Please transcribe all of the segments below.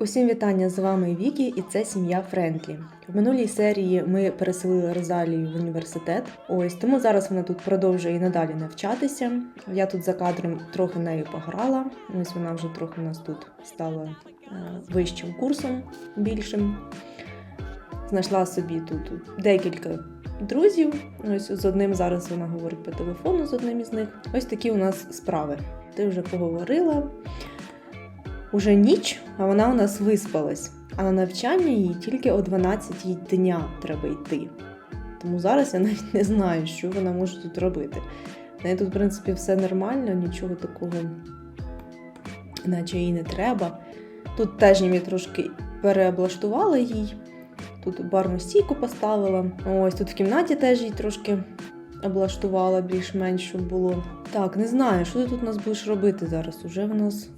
Усім вітання з вами Вікі, і це сім'я Френклі. В минулій серії ми переселили Розалію в університет. Ось тому зараз вона тут продовжує і надалі навчатися. Я тут за кадром трохи нею пограла. Ось вона вже трохи у нас тут стала е, вищим курсом більшим. Знайшла собі тут декілька друзів. Ось з одним зараз вона говорить по телефону з одним із них. Ось такі у нас справи. Ти вже поговорила. Уже ніч, а вона у нас виспалась. А на навчання їй тільки о 12 дня треба йти. Тому зараз я навіть не знаю, що вона може тут робити. В неї тут, в принципі, все нормально, нічого такого, наче їй не треба. Тут теж ніби трошки переоблаштувала їй. Тут барну стійку поставила. Ось тут в кімнаті теж їй трошки облаштувала більш-менш, щоб було. Так, не знаю, що ти тут у нас будеш робити зараз. Уже в нас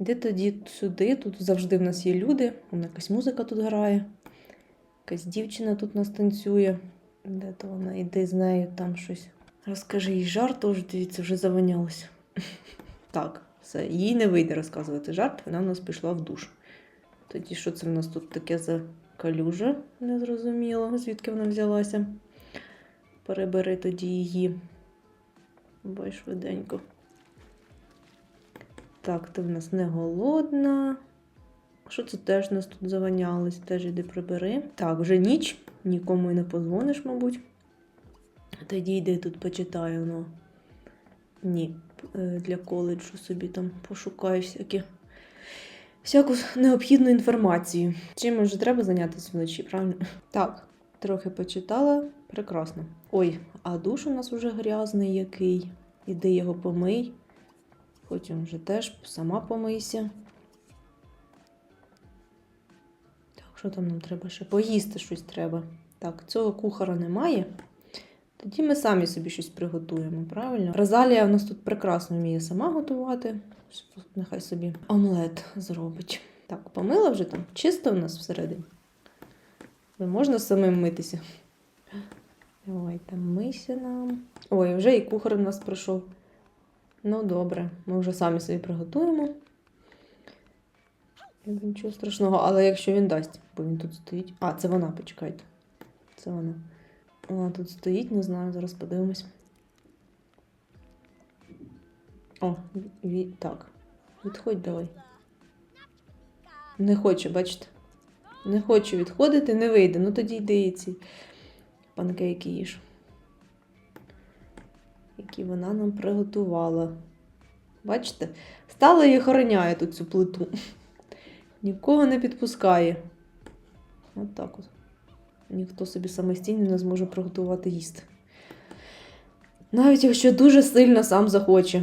Іди тоді сюди, тут завжди в нас є люди, Вон якась музика тут грає, якась дівчина тут нас танцює. Де то вона? Іди з нею там щось. Розкажи їй жарт, тож дивіться, вже завонялося. Так, все, їй не вийде розказувати жарт, вона в нас пішла в душ. Тоді що це в нас тут таке за калюжа? Незрозуміло, звідки вона взялася. Перебери тоді її. Бай швиденько. Так, ти в нас не голодна. Що це теж нас тут заванялось? Теж іди прибери. Так, вже ніч, нікому і не позвониш, мабуть. Тоді йди тут почитаю, ну. Ні, е, для коледжу собі там пошукаю всякі. Всяку необхідну інформацію. Чим вже треба зайнятися вночі, правильно? Так, трохи почитала. Прекрасно. Ой, а душ у нас уже грязний який. Іди його помий. Потім вже теж сама помийся. Так, що там нам треба ще? Поїсти щось треба. Так, цього кухара немає. Тоді ми самі собі щось приготуємо, правильно? Розалія у нас тут прекрасно вміє сама готувати. Нехай собі омлет зробить. Так, помила вже там? Чисто у нас всередині. Не можна самим митися. Давай там мийся нам. Ой, вже і кухар у нас прийшов. Ну, добре, ми вже самі собі приготуємо. Нічого страшного, але якщо він дасть, бо він тут стоїть. А, це вона, почекайте. Це вона. Вона тут стоїть, не знаю, зараз подивимось. О, ві... так. Відходь давай. Не хоче, бачите? Не хочу відходити, не вийде. Ну тоді йди і ці панкейки їж які вона нам приготувала. Бачите? Стала і охороняє тут цю плиту. Нікого не підпускає. От так от. Ніхто собі самостійно не зможе приготувати їсти. Навіть якщо дуже сильно сам захоче.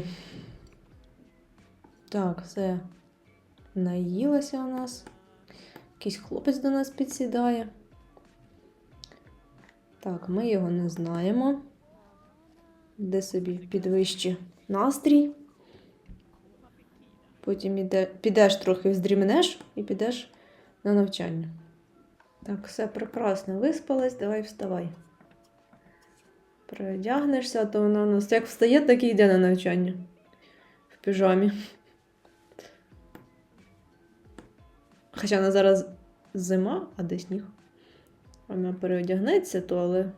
Так, все. Наїлася у нас. Якийсь хлопець до нас підсідає. Так, ми його не знаємо де собі підвищи настрій. Потім іде, підеш трохи вздрімнеш і підеш на навчання. Так, все прекрасно виспалась, давай вставай. Переодягнешся, то вона у нас як встає, так і йде на навчання в піжамі. Хоча вона зараз зима, а де сніг. Вона переодягнеться, то але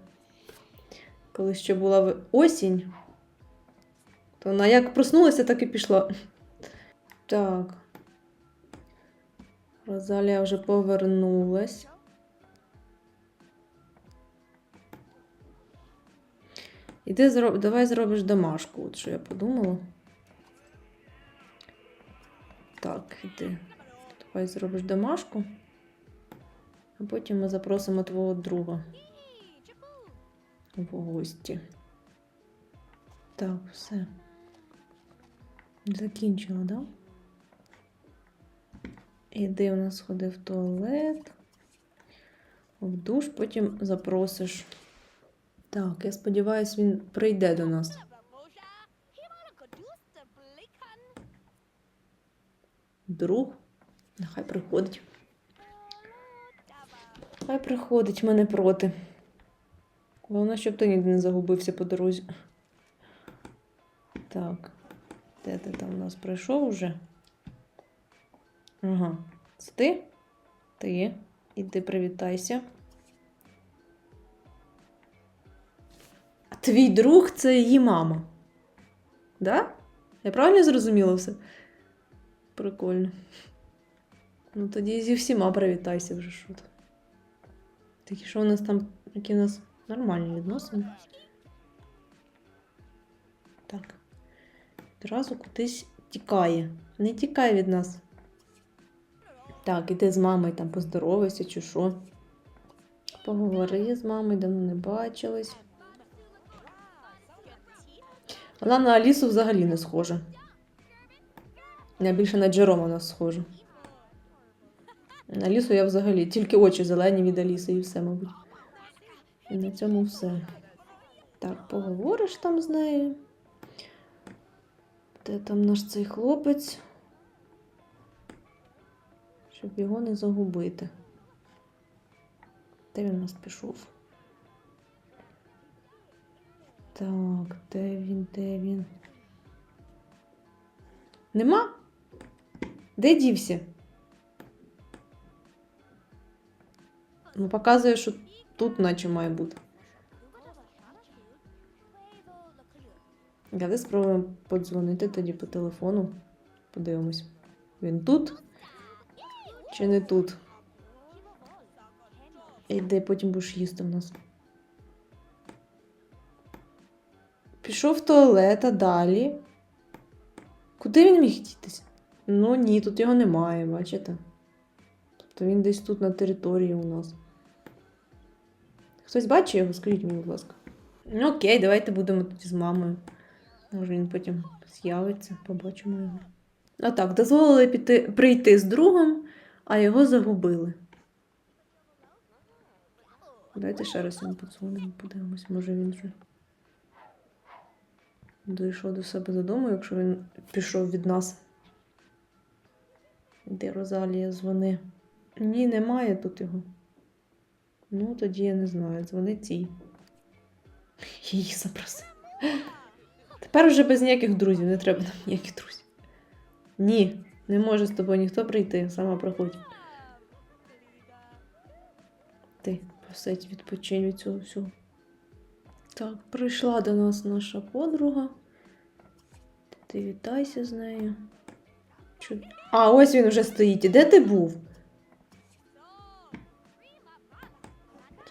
коли ще була осінь, то вона як проснулася, так і пішла. Так. Розалія вже повернулась. Іди зроб... давай зробиш домашку, от що я подумала. Так, іди. Давай зробиш домашку, а потім ми запросимо твого друга в гості. Так, все. Закінчила, да? Іди у нас сходи в туалет, в душ, потім запросиш. Так, я сподіваюся, він прийде до нас. Друг, нехай приходить. Хай приходить мене проти. Головне, щоб ти ніде не загубився по дорозі. Так, де ти там у нас прийшов уже? Ага. Це ти? Ти. Іди привітайся. Твій друг це її мама. Да? Я правильно зрозуміла все? Прикольно. Ну тоді зі всіма привітайся вже що. Такі що у нас там, які у нас нормальні відносини. Так. Одразу кудись тікає. Не тікай від нас. Так, іди з мамою там поздоровайся чи що. Поговори з мамою, давно не бачились. Вона на Алісу взагалі не схожа. Я більше на Джерома вона схожа. На Алісу я взагалі тільки очі зелені від Аліси і все, мабуть. І на цьому все. Так, поговориш там з нею. Де там наш цей хлопець? Щоб його не загубити. Де він у нас пішов? Так, де він, де він? Нема? Де дівся? Ну, показує, що тут наче має бути. Давай спробуємо подзвонити тоді по телефону. Подивимось. Він тут чи не тут? Іди, потім будеш їсти в нас. Пішов в туалет, а далі. Куди він міг дітися? Ну ні, тут його немає, бачите? Тобто він десь тут на території у нас. Хтось бачить його? Скажіть мені, будь ласка. Ну окей, давайте будемо тоді з мамою. Може він потім з'явиться, побачимо його. А так, дозволили піти, прийти з другом, а його загубили. Давайте ще раз йому подзвонимо, подивимось, може він вже дійшов до себе додому, якщо він пішов від нас. Де Розалія дзвони? Ні, немає тут його. Ну, тоді я не знаю. Дзвони цій. Її запроси. Тепер вже без ніяких друзів, не треба нам ніяких друзів. Ні, не може з тобою ніхто прийти, сама проходь. Ти посидь, відпочинь від цього всього. Так, прийшла до нас наша подруга. Ти вітайся з нею. Чу- А, ось він вже стоїть. Де ти був?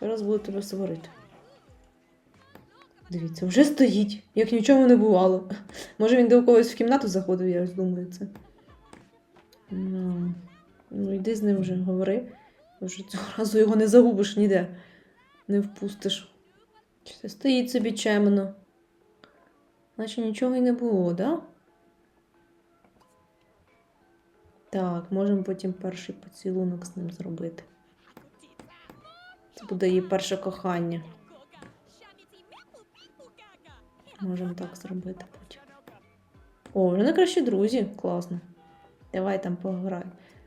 Зараз буду тебе сварити. Дивіться, вже стоїть, як нічого не бувало. Може він до когось в кімнату заходив, я ось думаю це. Ну, ну йди з ним вже, говори. Вже цього разу його не загубиш ніде. Не впустиш. Чи це стоїть собі чемно? Наче нічого й не було, да? Так, можемо потім перший поцілунок з ним зробити. Це буде її перше кохання. Можемо так зробити потім. О, вже найкращі друзі. Класно. Давай там пограй.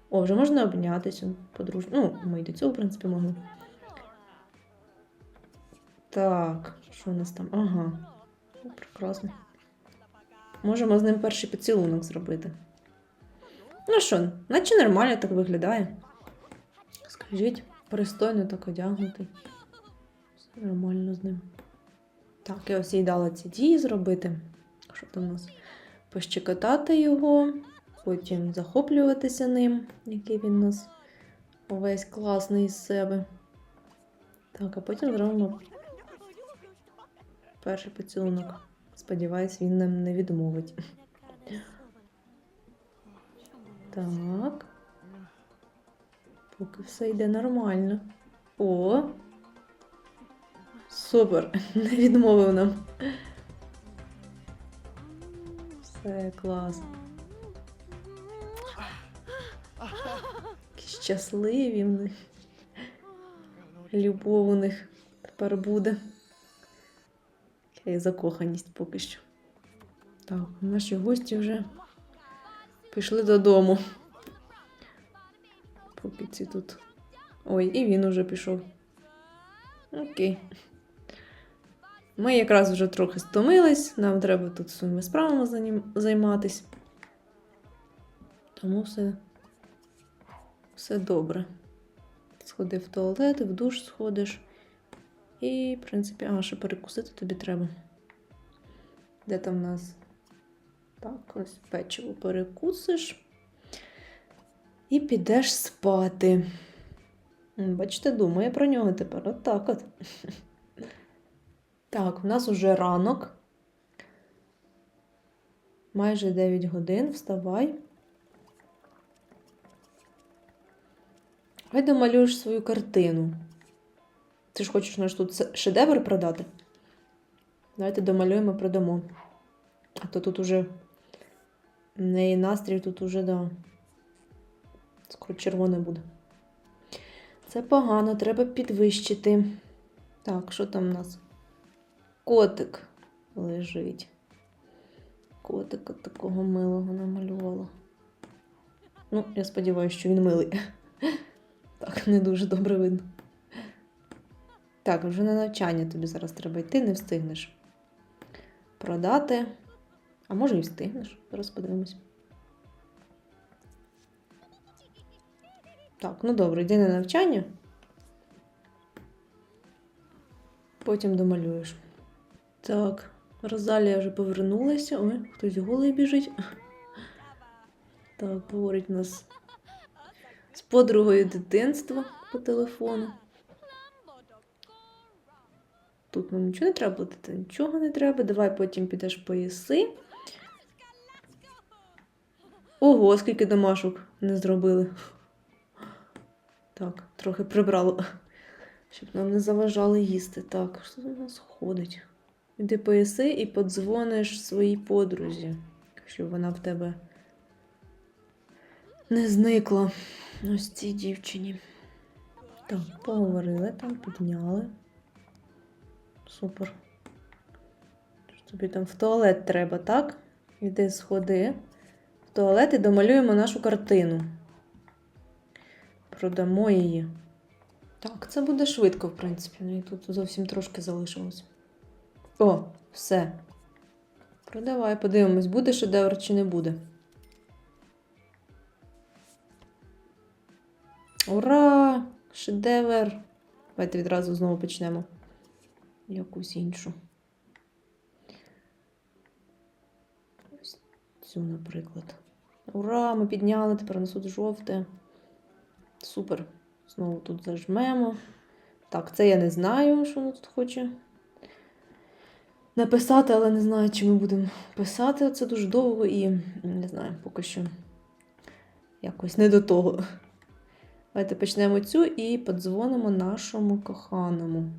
О, вже можна обнятися подружньо. Ну, ми й до цього, в принципі, могли. Так, що у нас там? Ага. О, прекрасно. Можемо з ним перший поцілунок зробити. Ну що, наче нормально так виглядає. Скажіть, пристойно так одягнутий. Все нормально з ним. Так, я ось їй дала ці дії зробити. Що там у нас? Пощекотати його, потім захоплюватися ним, який він у нас увесь класний із себе. Так, а потім зробимо перший поцілунок. Сподіваюсь, він нам не відмовить. Так. Поки все йде нормально. О! Супер! Не відмовив нам. Все клас. Які щасливі в них. Любов у них тепер буде. І закоханість поки що. Так, наші гості вже пішли додому. Поки тут. Ой, і він уже пішов. Окей. Ми якраз вже трохи стомились, нам треба тут своїми справами займатись. Тому все Все добре. Сходи в туалет, в душ сходиш. І, в принципі, а, ще перекусити тобі треба. Де там в нас? Так, ось печиво перекусиш. І підеш спати. Бачите, думає про нього тепер. От от. Так, в нас уже ранок. Майже 9 годин. Вставай. Хай домалюєш свою картину. Ти ж хочеш наш тут шедевр продати? Давайте домалюємо, продамо. А то тут уже в неї настрій тут уже, да. Скоро червоне буде. Це погано, треба підвищити. Так, що там у нас? Котик лежить. Котика такого милого намалювала. Ну, я сподіваюся, що він милий. Так, не дуже добре видно. Так, вже на навчання тобі зараз треба йти, не встигнеш. Продати. А може і встигнеш. Зараз подивимось. Так, ну добре, йди на навчання. Потім домалюєш. Так, Розалія вже повернулася. Ой, хтось голий біжить. Так, говорить у нас з подругою дитинства по телефону. Тут нам нічого не треба платити, нічого не треба. Давай потім підеш поїси. Ого, скільки домашок не зробили. Так, трохи прибрало, щоб нам не заважали їсти. Так, що у нас ходить? Іди поїси і подзвониш своїй подрузі, щоб вона в тебе не зникла. Ось цій дівчині. Так, поговорили там, підняли. Супер. Тобі там в туалет треба, так? Іди сходи в туалет і домалюємо нашу картину. Продамо її. Так, це буде швидко, в принципі. Ну і тут зовсім трошки залишилось. О, все. Продавай, подивимось, буде шедевр чи не буде. Ура! Шедевр! Давайте відразу знову почнемо. Якусь іншу. Ось цю, наприклад. Ура! Ми підняли, тепер у нас тут жовте. Супер. Знову тут зажмемо. Так, це я не знаю, що воно тут хоче написати, але не знаю, чи ми будемо писати. Це дуже довго і не знаю, поки що якось не до того. Давайте почнемо цю і подзвонимо нашому коханому.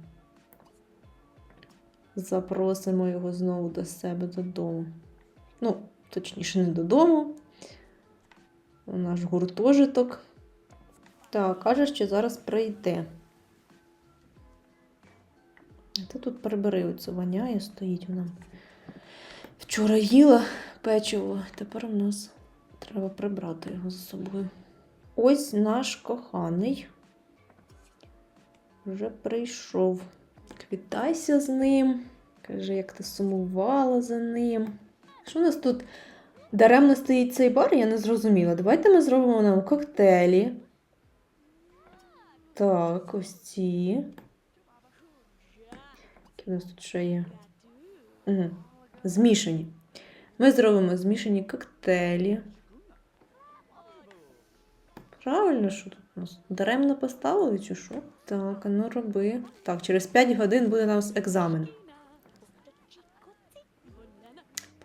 Запросимо його знову до себе додому. Ну, точніше, не додому. Наш гуртожиток. Так, каже, що зараз прийде. Ти тут прибери оцю воняє, стоїть вона. Вчора їла печиво, тепер у нас треба прибрати його за собою. Ось наш коханий. Вже прийшов. Квітайся з ним. Каже, як ти сумувала за ним. Що у нас тут даремно стоїть цей бар, я не зрозуміла. Давайте ми зробимо нам коктейлі. Так, ось ці. Які у нас тут ще є? Угу. Змішані. Ми зробимо змішані коктейлі. Правильно, що тут у нас? Даремно поставили чи що? Так, а ну роби. Так, через 5 годин буде у нас екзамен.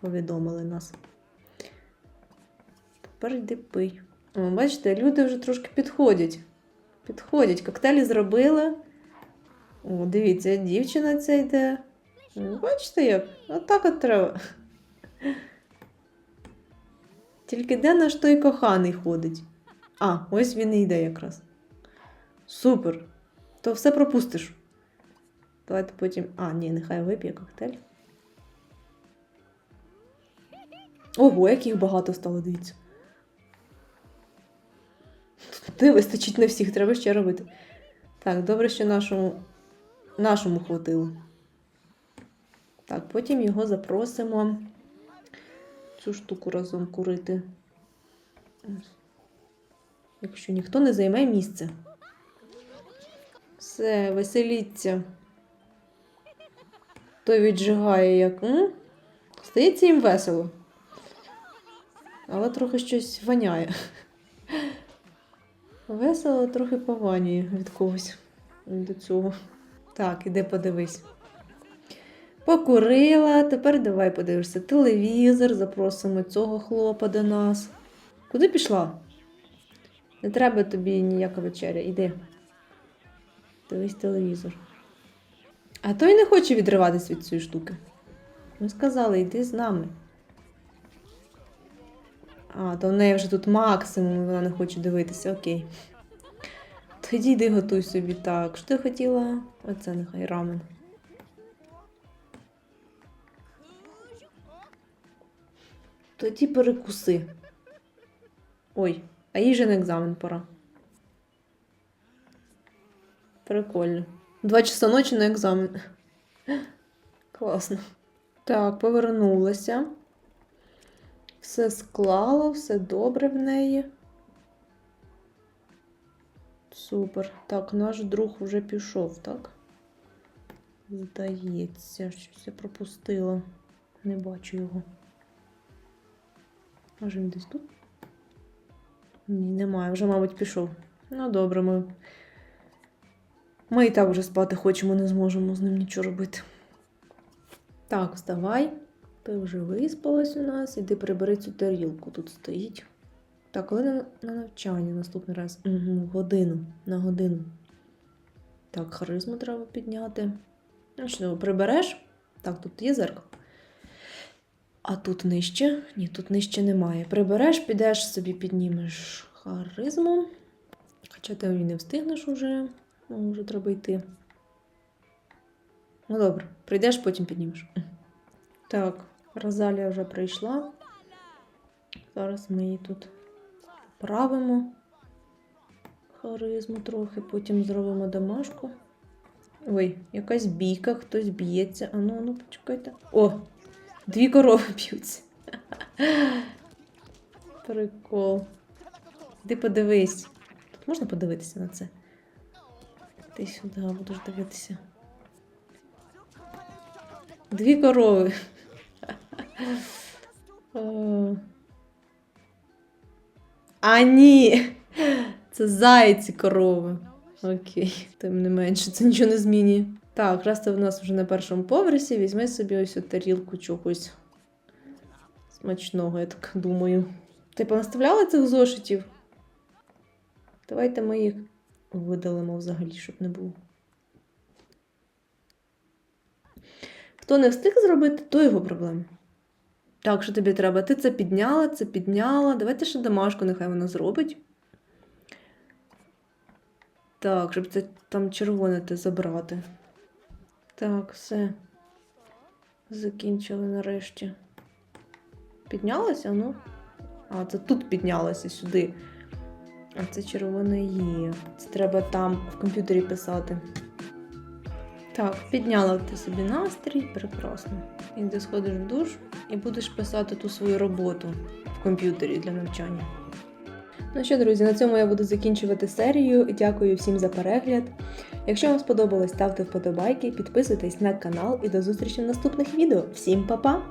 Повідомили нас. Тепер йди пий. О, бачите, люди вже трошки підходять. Підходять. Коктейлі зробили. О, дивіться, дівчина ця йде. Бачите як? Отак от треба. Тільки де наш той коханий ходить? А, ось він і йде якраз. Супер. То все пропустиш. Давайте потім. А, ні, нехай вип'є коктейль. Ого, яких багато стало, дивіться. Тут вистачить на всіх, треба ще робити. Так, добре, що нашому, нашому хватило. Так, потім його запросимо цю штуку разом курити. Якщо ніхто не займе місце. Все, веселіться. Той віджигає як. М? Здається, їм весело. Але трохи щось воняє. Весело трохи пованює від когось до цього. Так, іди подивись. Покурила, тепер давай подивишся телевізор, запросимо цього хлопа до нас. Куди пішла? Не треба тобі ніяка вечеря, іди. Дивись телевізор. А той не хоче відриватись від цієї штуки. Ми сказали, йди з нами. А, то в неї вже тут максимум, вона не хоче дивитися, окей. Тоді йди готуй собі так. Що ти хотіла? Оце нехай рамен. Тоді перекуси. Ой, а їй же на екзамен пора. Прикольно. Два часа ночі на екзамен. Класно. Так, повернулася. Все склала, все добре в неї. Супер. Так, наш друг вже пішов, так? Здається, щось я пропустила. Не бачу його. Може він десь тут? Ні, немає, вже, мабуть, пішов. Ну, добре, ми. Ми і так вже спати хочемо, не зможемо з ним нічого робити. Так, вставай. Ти вже виспалась у нас, іди прибери цю тарілку, тут стоїть. Так, коли на, на навчання наступний раз? Угу, годину. На годину. Так, харизму треба підняти. Ну що, прибереш? Так, тут є зеркало. А тут нижче? Ні, тут нижче немає. Прибереш, підеш собі піднімеш харизму. Хоча ти не встигнеш уже, ну, вже треба йти. Ну добре, прийдеш, потім піднімеш. Так, Розалія вже прийшла. Зараз ми її тут поправимо. Харизму трохи, потім зробимо домашку. Ой, якась бійка, хтось б'ється. А ну, ну, почекайте. О! Дві корови б'ються. Прикол. Ти подивись. Тут можна подивитися на це? Ти сюди будеш дивитися. Дві корови. О. А ні! Це зайці корови. Окей, тим не менше, це нічого не змінює. Так, раз ти в нас вже на першому поверсі, візьми собі ось тарілку чогось смачного, я так думаю. Ти понаставляла цих зошитів? Давайте ми їх видалимо взагалі, щоб не було. Хто не встиг зробити, то його проблема. Так, що тобі треба? Ти це підняла, це підняла. Давайте ще домашку, нехай вона зробить. Так, щоб це там червоне те забрати. Так, все. Закінчили нарешті. Піднялася, ну? А, це тут піднялася сюди. А це червоне є. Це треба там в комп'ютері писати. Так, підняла ти собі настрій, прекрасно. Іди сходиш в душ і будеш писати ту свою роботу в комп'ютері для навчання. Ну що, друзі, на цьому я буду закінчувати серію. Дякую всім за перегляд. Якщо вам сподобалось, ставте вподобайки, підписуйтесь на канал і до зустрічі в наступних відео. Всім па-па!